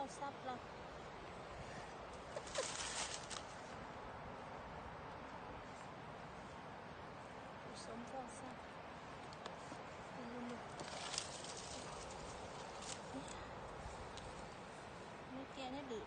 เข้าซับเราผสมเข้าซับดูลูกนี่แกนี่ดื้อ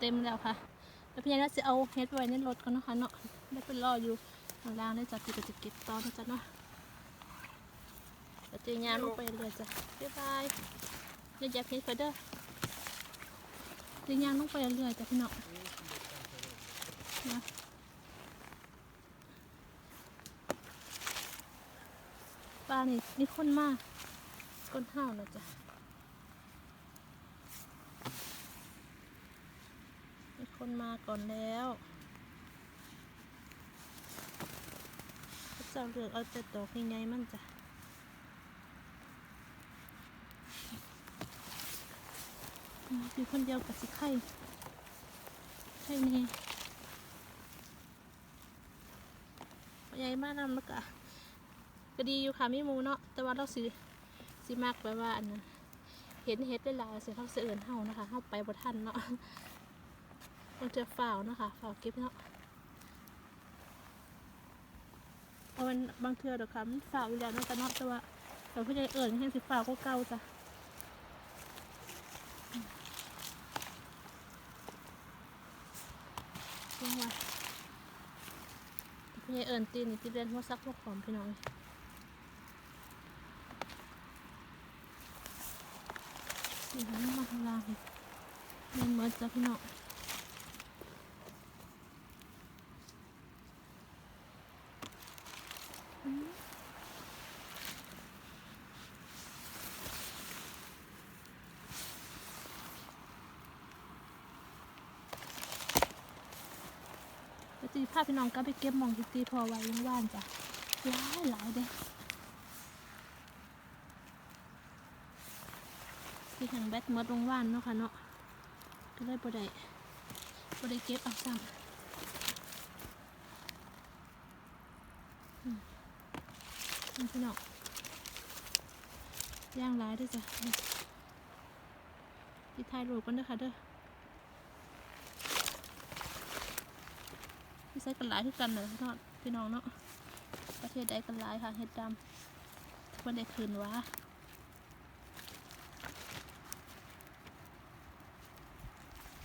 เต็มแล้วค่ะ แล้วพี่ยาน่าจะเอาเฮ็ดไว้ในรถก่อนเนาะคะเนาะได้เป็นรออยู่ข้างล่างได้จัดที่ก็จะเก็บตอนนะจ๊ะเนาะแล้วจะยางลงไปเลยจ้ะบ๊ายบายเดี๋ยวอยากเฮดไปเด้อจะยางลงไปเรื่อยๆจ้ะพี่เนาะนะปลานี่นี่คนมากคนห้าวนะจ๊ะ คนมาก่อนแล้วพระเจ้าเลือกเอาแต่ตัวใหญ่ๆมันจ้ะอยู่คนเดียวกับสิไข่ไข่นี่ใหญ่มากนำแล้วก็ก็ดีอยู่ค่ะมีมูเนาะแต่ว่าเราสิสิมากไปว่าอันนั้นเห็นเฮ็ดได้ลายๆสิเขาเสือเอินเฮานะคะเฮาไปบ่ทันเนาะ มันจะฝ่าวนะคะฝ่าวเก็บเนาะเอามันบางเทือเดี๋ยวค่ะมันฝ่าวอยู่แล้วเนาะแต่เนาะแต่ว่าเราผู้ใหญ่เอิญแห้งสิฝ่าวก็เก่าจ้ะเรื่องว่าผู้ใหญ่เอิญตีนี่ตีเรียนหัวซักหัวขอมพี่น้องนี่ค่ะน้ำมาข้างล่างนี่เรียนเมิดจ้ะพี่น้อง ปตีพาพี่น้องก็ไปเก็บมองที่ตีพอไว้ยังว่านจ้ะหลายหลายเด้ที่ทางแบตมดลงว่านเนาะค่ะเนาะก็เลยบ่ได้บ่ได้เก็บเอาซ้ำพี่น้องย่างหลายด้วยจ้ะจีที่ถ่ายรูปกันเด้อค่ะเด้อ ใช้กันหลายคือกันเลยพี่น้องพี่น้องเนาะประเทศใดกันหลายค่ะเห็ดดำทุกวันได้คืนวะ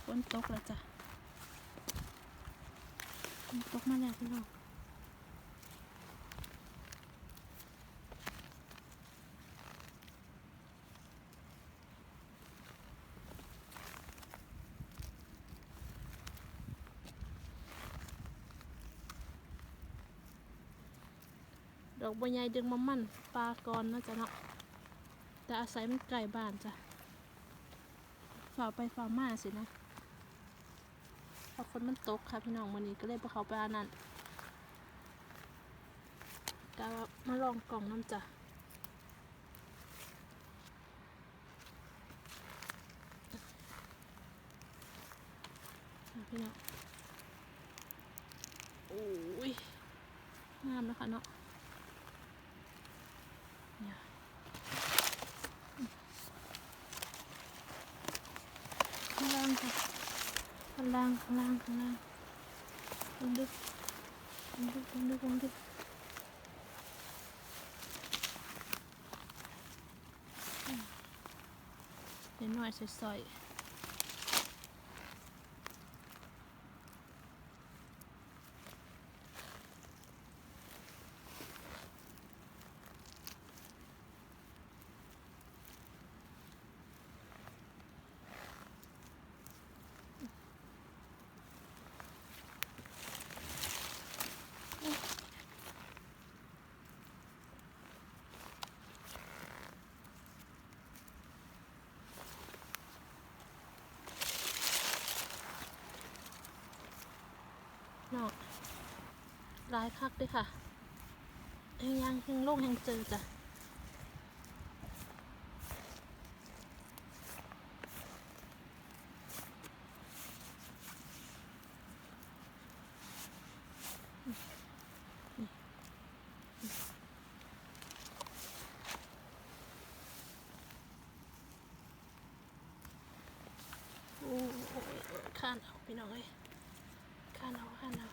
ฝนตกแล้วจ้ะฝนตกมาแล้วพี่น้อง บัวใหญ่ดึงมามั่นปลากรนะจ๊ะเนาะแต่อาศัยมันไกลบ้านจ้ะฝ่าไปฝ่ามาสินะพราะฝนมันตกค่ะพี่น้องวันนี้ก็เลยไปเขาไปอันนั้นก็มาลองกล่องน้ำจ้ะอะพี่น้องโอ้ยงามแล้วค่ะเนาะ เนี่ยข้างล่าง ค่ะข้างล่างข้างล่างข้างล่างลงดึกลงดึกลงดึกลงดึกเดี๋ยวหน่อยส อยเนาะร้ายคักด้วยค่ะแห่งยังแห่งโลกแห่งเจอจ้ะโอ้ยข้านเอาพี่น้องเอ้ยข้านเอาข้านเอา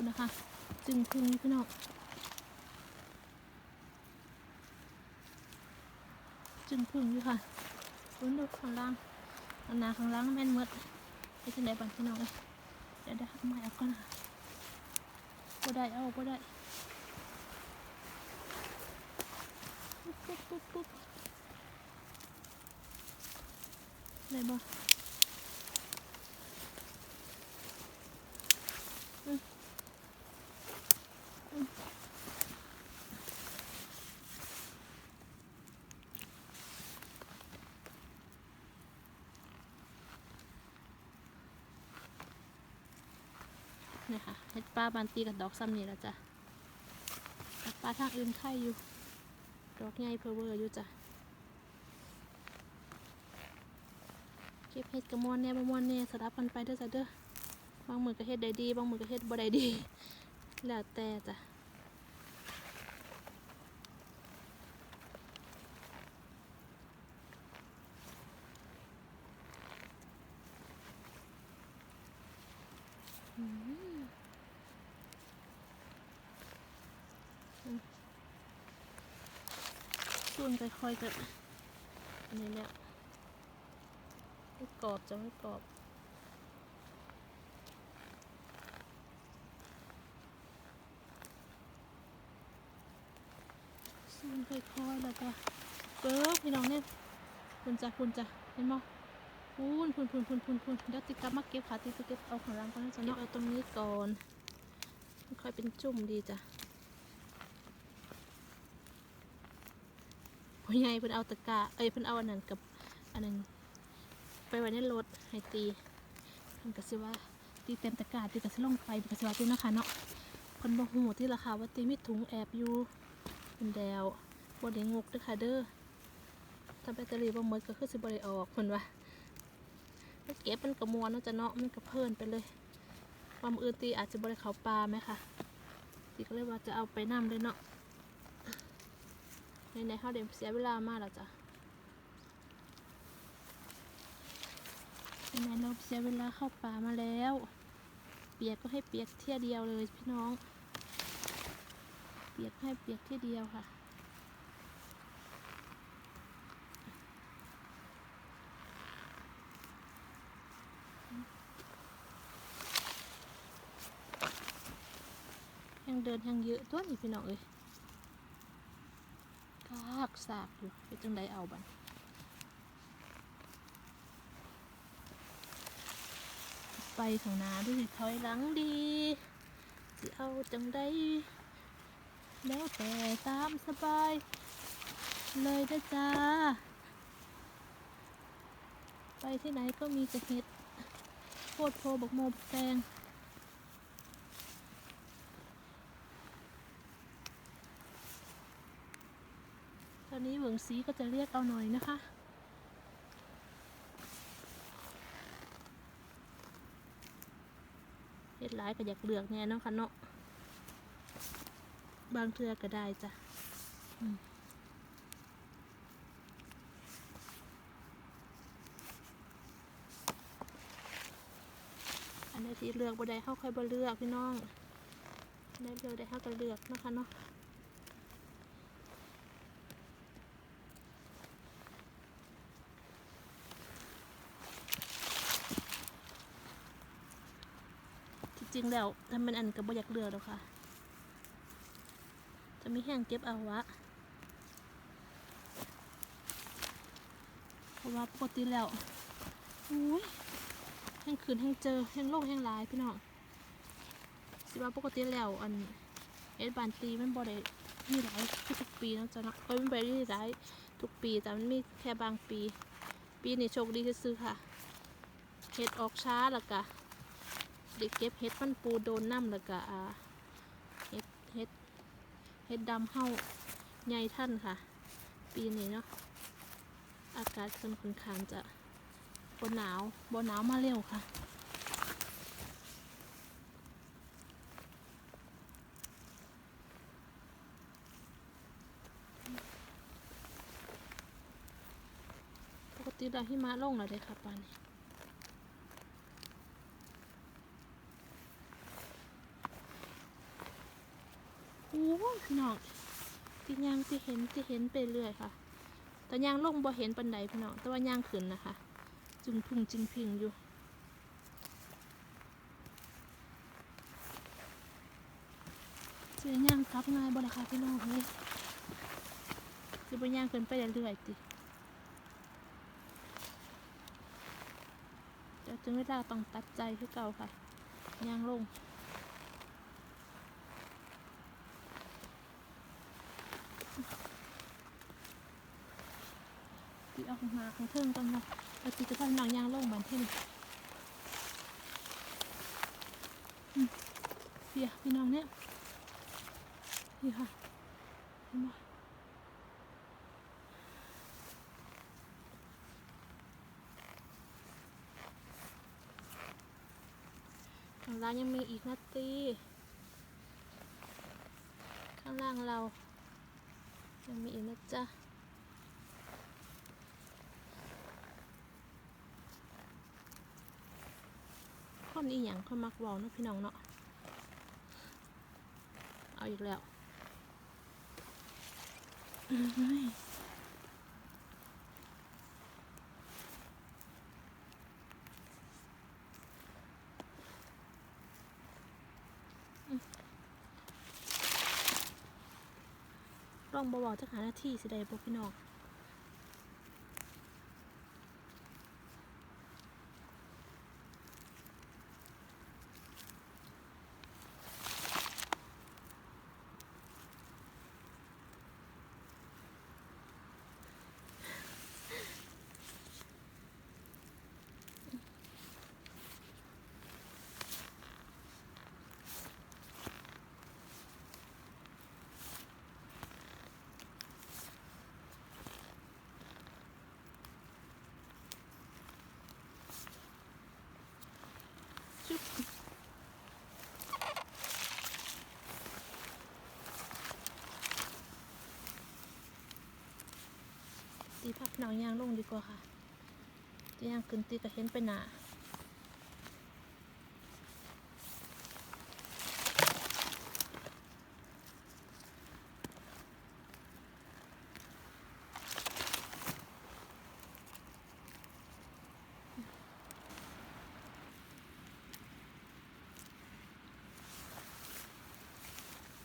คุณนะคะ จึงพึ่งพี่น้องจึงพึ่งอยู่ค่ะคุณดูข้างล่างข้างหนาข้างล่างแม่นหมดไปที่ไหนบ้างพี่น้องเอ้ยเดี๋ยวเดี๋ยวไม้เอาก่อนค่ะบ่ได้เอาบ่ได้ปุ๊บปุ๊บปุ๊บปุ๊บได้บ่ เนี่ยค่ะเห็ด ปลาบานตีกับดอกซ้ำนี่แล้วจ้ะปลาทางอื่นไข่อยู่ ดอกใหญ่เพอเวอร์อยู่จ้ะ เก็บเห็ดกระมวลแน่บมวลแน่สลับกันไปเด้อจ้ะเด้อบางมือก็เฮ็ดได้ดี บางมือก็เฮ็ดบ่ได้ดี แล้วแต่จ้ะอืม ส่วนค่อยๆจะนนี้เนี่ยไม่กรอบจะไม่กรอบส่วนค่อยๆแล้วก็เบิกพี่น้องเนี่ยคุณจะคุณจะเห็นมั้ยพูนพูนพูนพูนพูนพูนเดี๋ยวติดกลับมาเก็บขาติดไปเก็บเอาของรังก่อนนะจ๊ะเนาะเอาตรงนี้ก่อนค่อยเป็นจุ่มดีจ้ะ พ่อใหญ่เพิ่นเอาตะกร้าเอ้ยเพิ่นเอาอันนั้นกับอันนั้นไปไว้ในรถให้ตีเพิ่นก็สิว่าตีเต็มตะกร้าตีก็สิลงไปเพิ่นก็สิว่าตีเนาะค่ะเนาะเพิ่นบ่ฮู้ที่ราคาว่าตีมีถุงแอบอยู่เพิ่นแดวบ่ได้งกเด้อค่ะเด้อถ้าแบตเตอรี่บ่หมดก็คือสิบ่ได้ออกเพิ่นว่าเก็บมันก็มวนเนาะจะเนาะมันก็เพลินไปเลยความออื่นตีอาจจะบ่ได้เข้าป่าไหมค่ะตีก็เลยว่าจะเอาไปนํเลยเนาะ ในในเขาเดี๋ยวเสียเวลามากแล้วจ้ะในในเราเสียเวลาเข้าป่ามาแล้ว เปียกก็ให้เปียกเที่ยเดียวเลยพี่น้อง เปียกให้เปียกเที่ยเดียวค่ะแห่งเดินแห่งเยอะตัวนี้พี่น้องเอ้ยากสากอยู่เป็นจังไดเอาบันไปข้างน้าดูสิถอยหลังดีสิเอาจังไดแล้วแต่ตามสบาย เลยนะจ้า ไปที่ไหนก็มีแต่เห็ดโคตรโพบกโมบแตง ตอนนี้เหวืองสีก็จะเรียกเอาหน่อยนะคะเฮ็ดหลายก็อยากเลือกแน่เนาะค่ะเนาะบางเทือก็ได้จ้ะอันใดที่เลือกบ่ได้เข้าค่อยบ่เลือกพี่น้องอันใดเลือกได้เข้าก็เลือกนะคะเนาะ ริงแล้วถ้าเป็นอันก็บ่อยากเลือกแล้วค่ะ จะมีแห้งเก็บเอาวะเพราะว่าปกติแล้วอุ้ยแห้งคืนแห้งเจอแห้งโลกแห้งลายพี่น้องสิว่าปกติแล้วอันเอ็ดบานตีมันบ่ได้มีหลายทุกปีนะจ้ะเนาะเอ้ยมันบ่ได้หลายทุกปีแต่มันมีแค่บางปี ปีนี้โชคดีซื้อค่ะเห็ดออกช้าแล้วก็ เด็กเก็บเห็ดมันปูโดนน้ำแล้วก็อ่าเห็ดเห็ดเห็ดดำเห่าใหญ่ท่านค่ะ ปีนี้เนาะอากาศค่อนข้างจะบนหนาวบนหนาวมาเร็วค่ะปกติเราหิมะลงแล้วเด้ค่ะปานนี้โอ้ย พี่น้องที่ยางที่เห็นที่เห็นไปเรื่อยค่ะ แต่ยางลงบ่เห็นปันใดพี่น้อง แต่ว่ายางขึ้นนะคะจุงพุงจิงพิงอยู่เสียย่างกลับง่ายบ่ละค่ะพี่น้องเฮ้ยสิบ่ย่างเกินไปเรื่อยๆติเดี๋ยวถึงเวลาต้องตัดใจคือเก่าค่ะย่างลง ตีออกมาข้างเทิงก่อนเนาะแล้วตีจะพันหลังย่างลงเหมือนที่นี่เปียพี่น้องเนี่ยนี่ค่ะเห็นไหมข้างล่างยังมีอีกนะตีข้างล่างเรายังมีอีกนะจ๊ะ คนอีหยังเขามักว้าเนะพี่น้องเนาะเอาอีกแล้วเอ้ยอืมลองบาๆจักหาหน้าที่สิได้บ่พี่น้อง จุ๊บ ตีพักหนังยางลงดีกว่าค่ะตียางขึ้นตีก็เห็นไปหนา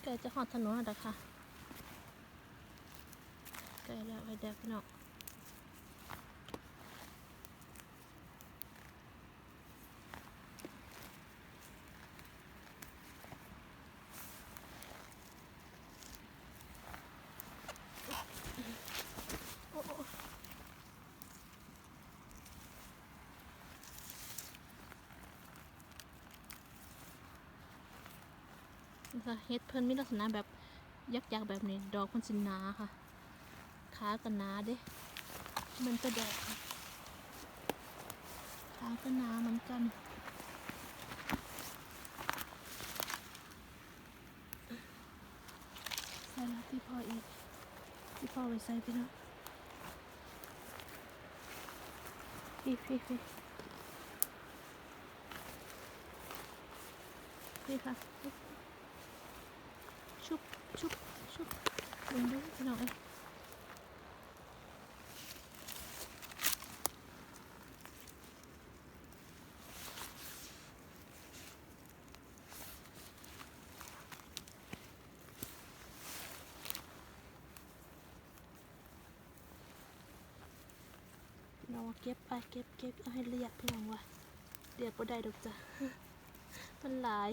ใกล้จะหอดถนนแล้วค่ะใกล้แล้วไอ้แดกพี่น้อง โอ้โอ้นะคะ เฮ็ดเพิ่นมีลักษณะแบบยักษ์ๆแบบนี้ ดอกมันสิหนาค่ะขาก็หนาเด้มันก็ดอกค่ะขาก็หนาเหมือนกันใส่ละที่พออีกที่พ่อไว้ใส่พี่น้องฟีฟีฟีนี่ค่ะ ชุบชุบชุบลงดูพี่น้องเอ้ยพี่น้องว่าเก็บไปเก็บเก็บเอาให้เรียกพี่น้องว่าเรียกบ่ได้ดอกจ้ะมันหลาย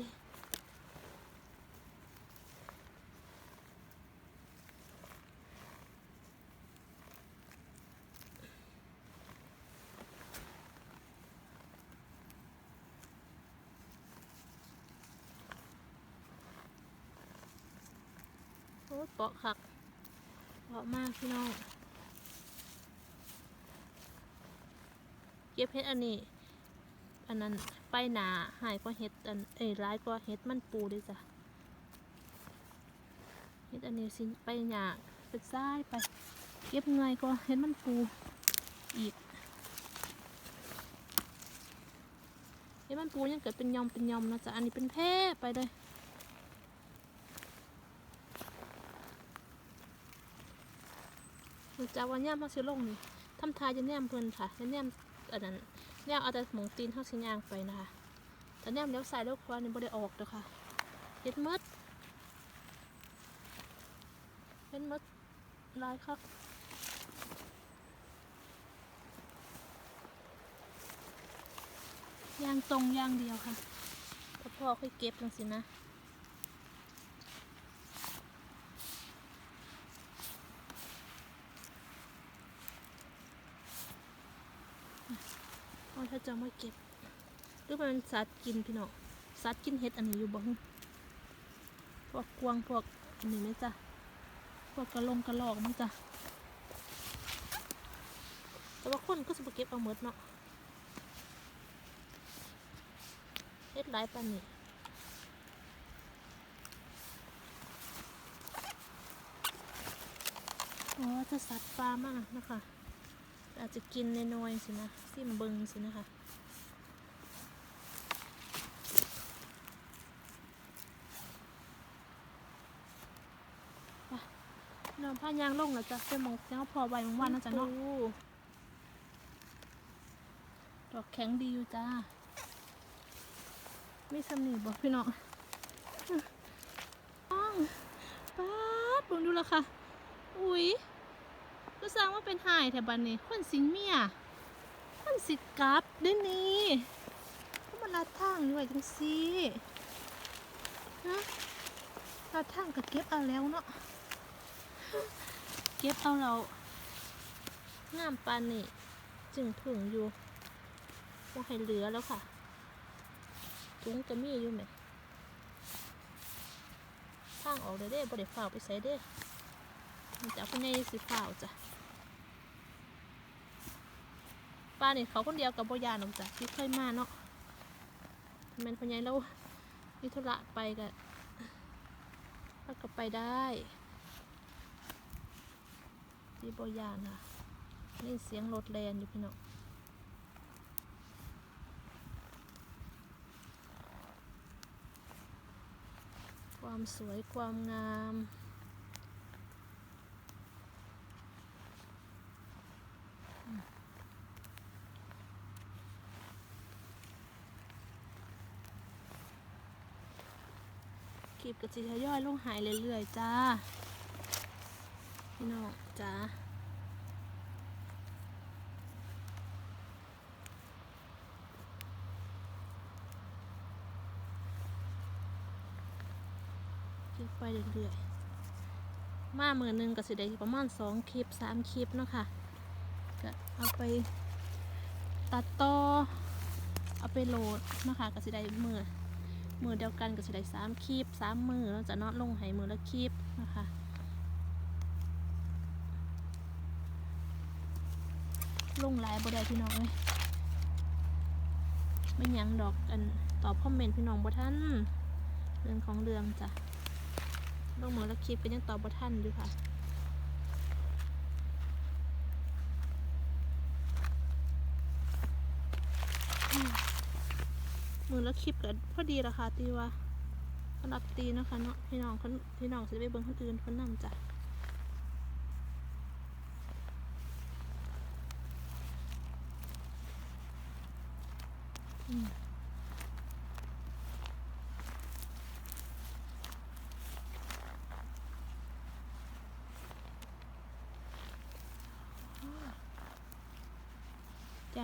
าะคักเปาะมากพี่น้อง เก็บเห็ดอันนี้ อันนั้นไปหนาหายกว่าเห็ดอันเอ้ยร้ายกว่าเห็ดมันปูเลยจ้ะเห็ดอันนี้สิไปหนาเป็นซ้ายไป เก็บเงยกว่าเห็ดมันปูอีกเห็ดมันปูยังเกิดเป็นยอมเป็นยอมนะจ๊ะอันนี้เป็นแพร่ไปเลย จักว่าแนมเขาสิลงนี่ทำทายจะแนมเพิ่นค่ะจะแนมอันนั้นแนมเอาแต่หมองตีนเท่าสิย่างไปนะคะแต่แนมเลี้ยวซ้ายเลี้ยวขวานี่บ่ได้ออกเด้อค่ะเฮ็ดมดเฮ็ดมดลายคักย่างตรงยางเดียวค่ะพ่อค่อยเก็บจังสินะ เอาถ้า จะมาเก็บหรือมันสัตว์กินพี่น้องสัตว์กินเห็ดอันนี้อยู่บ่ฮึพวกกวางพวกอันนี้ไหมจ๊ะพวกกระลงกระลอกมั้งจ้ะแต่ว่าคนก็สบเก็บเอาหมดเนาะเห็ดหลายปานนี้อ๋อจะสัตว์ปลามากนะคะอาจจะกินน้อยๆสินะซิมเบิงสินะคะ นอนผ้ายางลงแล้วจ้ะเป็นหมองแล้วพอใบของวันนะจ๊ะเนาะดอกแข็งดีอยู่จ้าไม่สำนีบอกพี่น้องอ้าป๊าดเบิ่งดูและค่ะ อุ๊ยก็สร้างว่าเป็นหายแถวบ้านนี้คนสิงเมียคนสิกลับเด้วยนี่ก็มาลัดทางนี่ไว้จังซีนะลัดทางก็เก็บเอาแล้วเนาะ เก็บเอาเรางามปานนี่จึงถึงอยู่ว่ให้เหลือแล้วค่ะถุงจะมีอยู่ไหมทางออกเด้เด้บ่ได้ฝ่าวไปใส่เด้มันจะเอาไปในสิฝ่าวจ้ะป้านี่เขาคนเดียวกับบ่ยานหรอกจ้ะที่เคยมาเนาะทำไมคนใหญ่เรามีธุระไปก็เราก็ไปได้ ที่บ่ยานค่ะนี่เสียงรถแลนอยู่พี่น้องความสวยความงามคลิปก็สิทยอยลงหายเรื่อยๆจ้า พี่น้องจ้าคลิปไปเรื่อยๆ มาเมือหนึงก็สิได้ประมาณสองคลิปสามคลิปเนาะค่ะก็เอาไปตัดต่อเอาไปโหลดนะคะก็สิได้มือมือเดียวกันก็จะได้สามคลิปสามมือแล้วจะนอดลงให้มือละคลิปนะคะ ลงไลน์บ่ได้พี่น้องเลยไม่ยังดอกอันตอบคอมเมนต์พี่น้องบ่ท่านเรื่องของเรื่องจ้ะลงหมือละคลิปก็ยังตอบบ่ท่านอยู่ค่ะมือละคลิปก็พอดีราคาตีว่าสำหรับตีนะคะเนาะพี่น้องคนพี่น้องจะไปเบิ่งคนอื่นคนนำจ้ะ แจ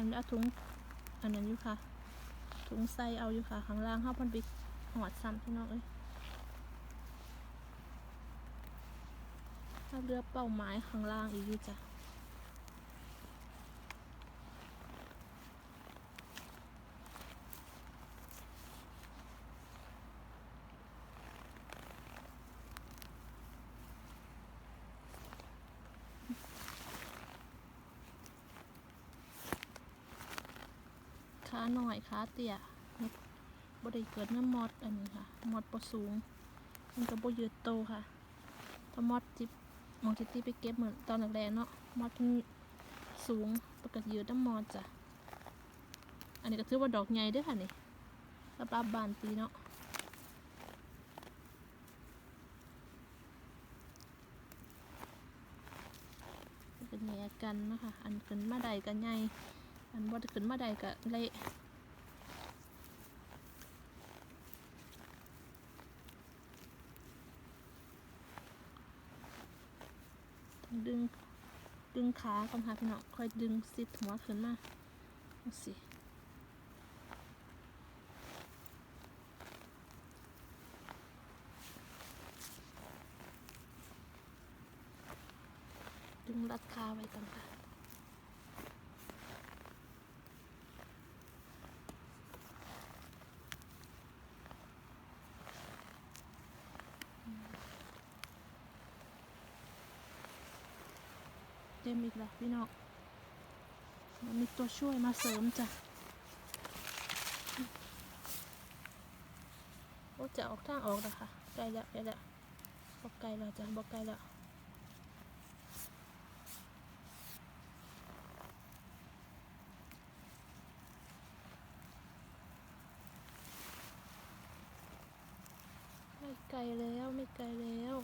มเอาถุงอันนั้นอยู่ค่ะ ถุงใส่เอาอยู่ค่ะ ข้างล่างเฮาพันไปหอดซ้ำพี่น้องเอ้ยถ้าเรือเป้าหมายข้างล่างอีกอยู่จ้ะ หน่อยขาเตี้ยบ่ได้เกิดน้ำมอดอันนี้ค่ะ มอดบ่สูง มันก็บ่ยืดโตค่ะถ้ามอดจิบมองจิตีไปเก็บเหมือนตอนแรกๆเนาะ มอดสูงปกติยืดน้ำมอดจ้ะ อันนี้ก็ถือว่าดอกใหญ่ด้วยค่ะนี่สำหรับบานปีเนาะเป็นแยกกันนะคะ อันขึ้นมาใดกันใหญ่ อันบ่ได้ขึ้นมาใดก็เละต้องดึง ดึงขาก่อนค่ะพี่น้องค่อยดึงซิดหัวขึ้นมาดูสิดึงรัดขาไว้ก่อนค่ะเต็มอีกแล้วพี่น้องมันมีตัวช่วยมาเสริมจ้ะโอ้จะออกทางออกแล้วค่ะใกล้แล้วใกล้แล้วบอกไกลแล้วจ้ะบอกไกลแล้วไม่ไกลแล้วไม่ไกลแล้ว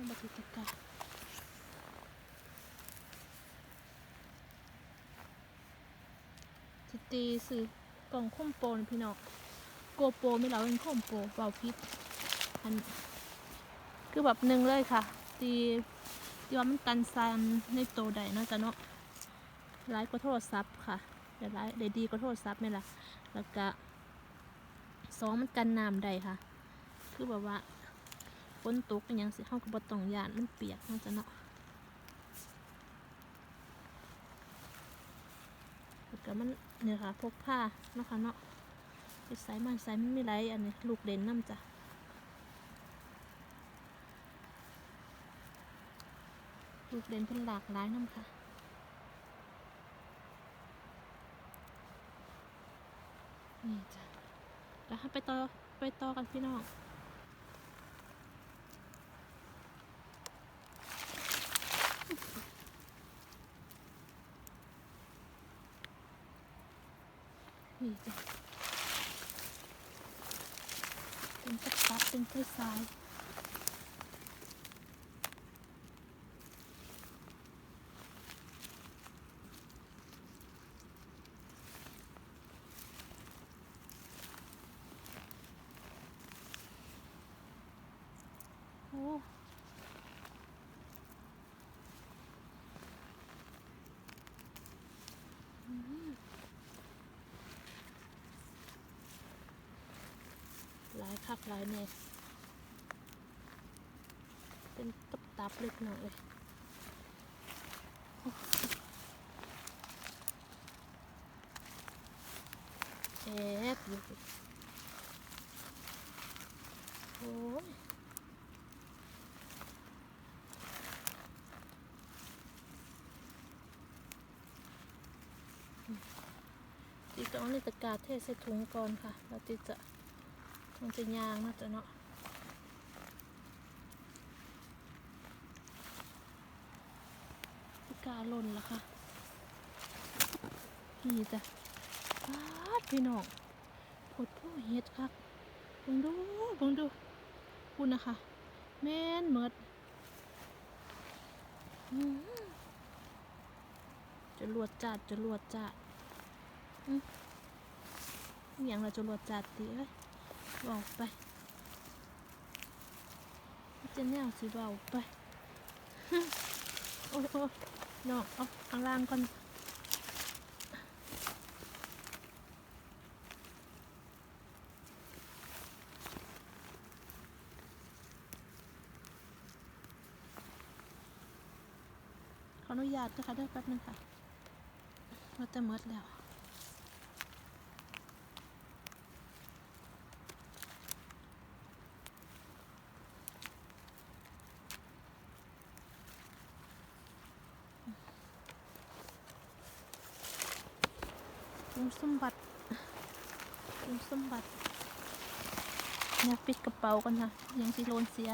งบัติตะกาสตีสื่อกล่องข้มโปนพี่น้องโกโปไม่เราเป็นข้มโปรเบาพิษอันคือแบบหนึ่งเลยค่ะ ตีที่ว่ามันกันซันในโตใดเนาะจ้ะเนาะร้ายกว่าโทรศัพท์ค่ะเดี๋ยวร้ายเดี๋ยวดีกว่าโทรศัพท์นี่แหละแล้วก็สองมันกันน้ำได้ค่ะ คือแบบว่า ฝนตกอหยังสิเฮาก็บ่ต้องยานมันเปียกเนาะจ้ะเนาะแล้วก็มันเนี่ยค่ะพกผ้าเนาะค่ะเนาะไปใส่มันใส่มันไม่ไรอันนี้ลูกเด่นน้ำจ้ะลูกเด่นเป็นหลากหลายน้ำค่ะนี่จ้ะแล้วไปต่อไปต่อกันพี่น้อง นี่จ้ะเป็นตับตับเป็นไส้ทรายโอ้อืม หลายคักหลายเป็นตับตับเล็กหน่อยเลยแอบอยู่โอ้ยติดต้องเอาในตะกร้าเทใส่ถุงก่อนค่ะ แล้วติดจะ มันจะยางนะจ้ะเนาะกาหล่นละค่ะนี่จ้ะปาดพี่น้องผดผู้เฮ็ดคักเบิ่งดูเบิ่งดูคุณนะคะ แม่นเมดจะรวดจัดจะรวดจัดอื้อย่างเราจะรวดจัดตีเอ้ย บอกไปจะแนวสิเบาไปโอ้โอ้ยน้องเอาข้างล่างก่อนขออนุญาตนะคะได้แป๊บนึงค่ะว่าจะหมดแล้ว สมบัติคุณสมบัติเนี่ยปิดกระเป๋ากันค่ะยังสิโลนเสีย